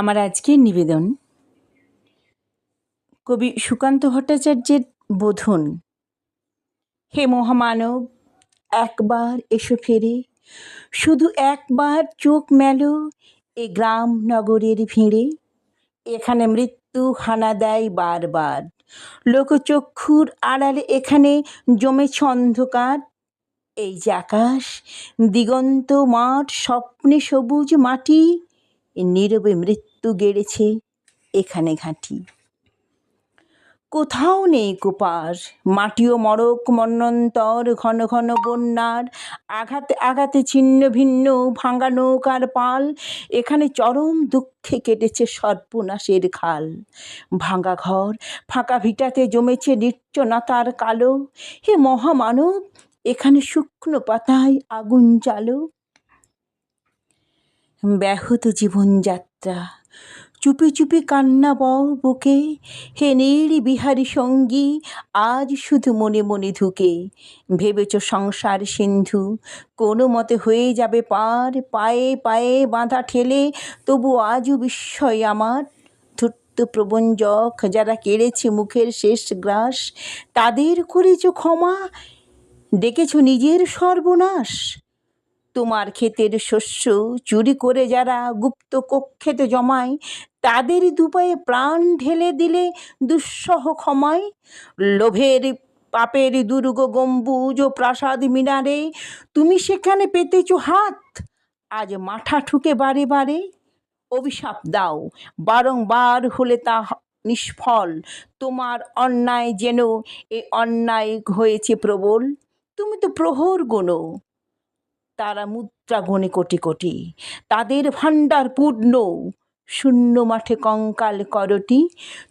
আমার আজকের নিবেদন কবি সুকান্ত ভট্টাচার্যের বোধন। হে মহামানব, একবার এসো ফেরে। শুধু একবার চোখ মেলো এ গ্রাম নগরের ভিড়ে। এখানে মৃত্যু হানা দেয় বারবার। লোকচক্ষুর আড়ালে এখানে জমেছে অন্ধকার। এই যে আকাশ, দিগন্ত মাঠ, স্বপ্নে সবুজ মাটি নীরবে মৃত্যু গেড়েছে এখানে ঘাঁটি। কোথাও নেই কুপার, মাটিও মরক মন্বন্তর ঘন ঘন বন্যার, আঘাতে আঘাতে ছিন্ন ভিন্ন, ভাঙা নৌকার পাল, এখানে চরম দুঃখে কেটেছে সর্বনাশের খাল। ভাঙা ঘর, ফাঁকা ভিটাতে জমেছে নির্জনতার কালো, হে মহামানব, এখানে শুকনো পাতায় আগুন জ্বালো। ব্যাহত জীবনযাত্রা চুপি চুপি কান্না বও বুকে। হে নীড় বিহারী সঙ্গী, আজ শুধু মনে মনে ধুকে। ভেবেছ সংসার সিন্ধু, কোনো মতে হয়ে যাবে পার। পায়ে পায়ে বাঁধা ঠেলে, তবু আজও বিস্ময় আমার। ধূর্ত প্রবঞ্জক যারা কেড়েছে মুখের শেষ গ্রাস, তাদের করেছ ক্ষমা। ডেকেছ নিজের সর্বনাশ। তোমার ক্ষেতের শস্য চুরি করে যারা গুপ্ত কক্ষেতে জমায়, তাদের দুপায়ে প্রাণ ঢেলে দিলে দুঃসহ ক্ষমায়। লোভের পাপের দুর্গ গম্বুজ ও প্রাসাদ মিনারে তুমি সেখানে পেতেছ হাত। আজ মাথা ঠুকে বারে বারে। অভিশাপ দাও, বারংবার হলে তা নিষ্ফল। তোমার অন্যায় যেন এ অন্যায় হয়েছে প্রবল। তুমি তো প্রহর গোনো তারা মুদ্রা গণে কোটি কোটি। তাদের ভাণ্ডার পূর্ণ। শূন্য মাঠে কঙ্কাল করটি।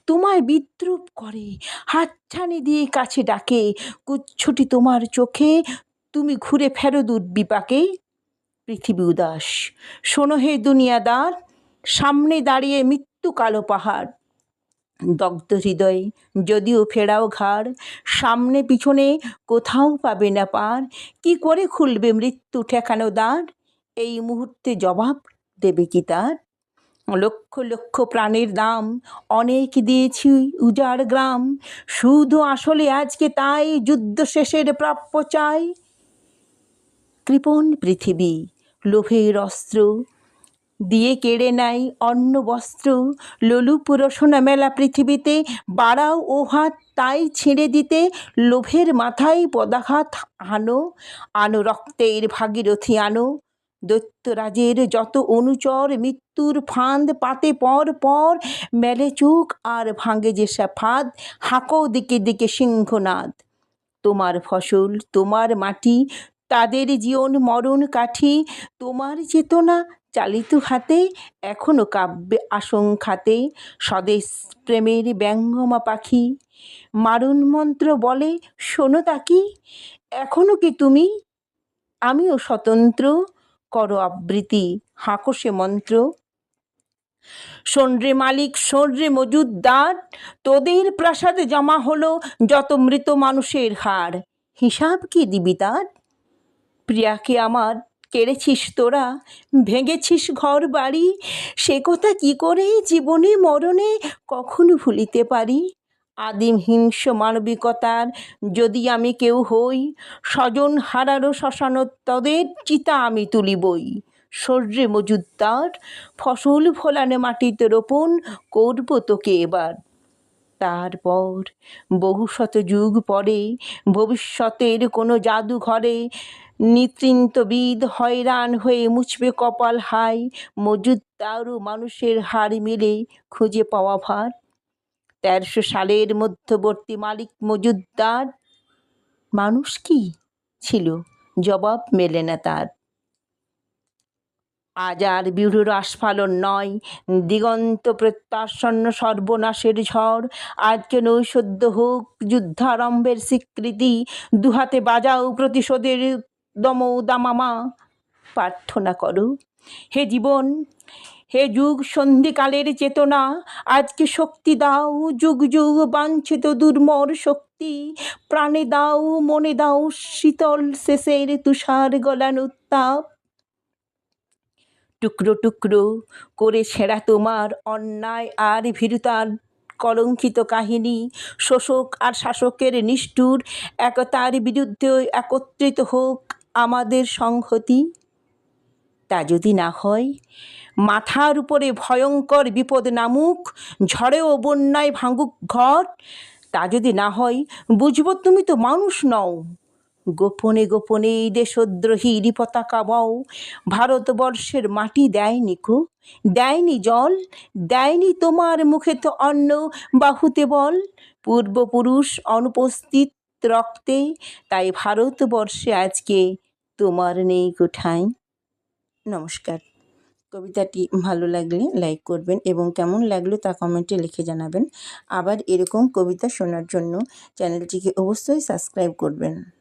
তোমায় বিদ্রুপ করে। হাতছানি দিয়ে কাছে ডাকে। কুচ্ছটি তোমার চোখে। তুমি ঘুরে ফেরো দুর্বিপাকে পৃথিবী উদাস। শোনো হে দুনিয়াদার। সামনে দাঁড়িয়ে মৃত্যু কালো পাহাড়। দগ্ধ হৃদয়, যদিও ফেরাও ঘাড়, সামনে পিছনে কোথাও পাবে না পার, কি করে খুলবে মৃত্যু ঠেকানো দ্বার? এই মুহূর্তে জবাব দেবে কি তার? লক্ষ লক্ষ প্রাণের দাম, অনেক দিয়েছি উজাড় গ্রাম, শুধু আসলে আজকে তাই যুদ্ধ শেষের প্রাপ্য চাই। কৃপণ পৃথিবী, লোভের অস্ত্র দিয়ে কেড়ে নেয় অন্ন, বস্ত্র। লোলু পুরসনা মেলা পৃথিবীতে, বাড়াও ও হাত তাই ছিঁড়ে দিতে লোভের মাথায় পদাঘাত আনো আনো রক্তের ভাগীরথী আনো। দৈত্যরাজের যত অনুচর মৃত্যুর ফাঁদ পাতে পর পর মেলে চোখ আর ভাঙে যে ফাঁদ হাঁকো দিকে দিকে সিংহনাদ। তোমার ফসল, তোমার মাটি, তাদের জীবন মরণ কাঠি, তোমার চেতনা চালিত হাতে এখনও কাব্যে আশঙ্কাতে স্বদেশ প্রেমের ব্যঙ্গমা পাখি। মারণ মন্ত্র বলে, শোনো তাকি এখনও কি তুমি? আমিও স্বতন্ত্র, করো আবৃত্তি, হাঁকো সে মন্ত্র। শোন রে মালিক শোন রে মজুদদার তোদের প্রাসাদে জমা হলো যত মৃত মানুষের হাড় হিসাব কি দিবি তার? প্রিয়াকে আমার কেড়েছিস তোরা? ভেঙেছিস ঘর বাড়ি সে কথা কি করে জীবনে মরণে কখনো ভুলিতে পারি? আদিম হিংস্র মানবিকতার যদি আমি কেউ হই, স্বজন হারারও শ্মশান তদের চিতা আমি তুলিবই। শর্যে মজুদ্দার ফসল ফলানো মাটিতে রোপণ করব তোকে এবার। তারপর বহু শত যুগ পরে ভবিষ্যতের কোনো জাদুঘরে নিতৃন্তবিদ হয়রান হয়ে মুছবে কপাল হাই মজুদ্দারও মানুষের হাড় মিলে খুঁজে পাওয়া ভার। তেরোশো সালের মধ্যবর্তী মালিক মজুদ্দার, মানুষ কি ছিল? জবাব মেলে না তার। আজ আর বিড়ুর আস্ফালন নয়, দিগন্ত প্রত্যাসন্ন সর্বনাশের ঝড়। আজকে নৈষদ্য হোক, যুদ্ধারম্ভের স্বীকৃতি, দুহাতে বাজাও প্রতিশোধের দম দামামা প্রার্থনা করো। হে জীবন, হে যুগ, সন্ধিকালের চেতনা, আজকে শক্তি দাও, যুগ যুগ বাঞ্ছিত দুর্মর শক্তি, প্রাণে দাও, মনে দাও শীতল শেষের তুষার গলান উত্তাপ। টুকরো টুকরো করে ছেঁড়া তোমার অন্যায় আর ভীরুতার কলঙ্কিত কাহিনী, শোষক আর শাসকের নিষ্ঠুর, একতার বিরুদ্ধে একত্রিত হোক আমাদের সংহতি? তা যদি না হয়, মাথার উপরে ভয়ঙ্কর বিপদ নামুক ঝড়ে ও বন্যায় ভাঙুক ঘর, তা যদি না হয়, বুঝব তুমি তো মানুষ নও। গোপনে গোপনে এই দেশদ্রোহীর পতাকা বও, ভারতবর্ষের মাটি দেয়নি কো, দেয়নি জল, দেয়নি তোমার মুখে তো অন্ন, বাহুতে বল। পূর্বপুরুষ অনুপস্থিত রক্তে তাই ভারতবর্ষে আজকে তোমার নেই কোঠাই নমস্কার। কবিতাটি ভালো লাগলে লাইক করবেন এবং কেমন লাগল তা কমেন্টে লিখে জানাবেন। আবার এরকম কবিতা শোনার জন্য চ্যানেলটিকে অবশ্যই সাবস্ক্রাইব করবেন।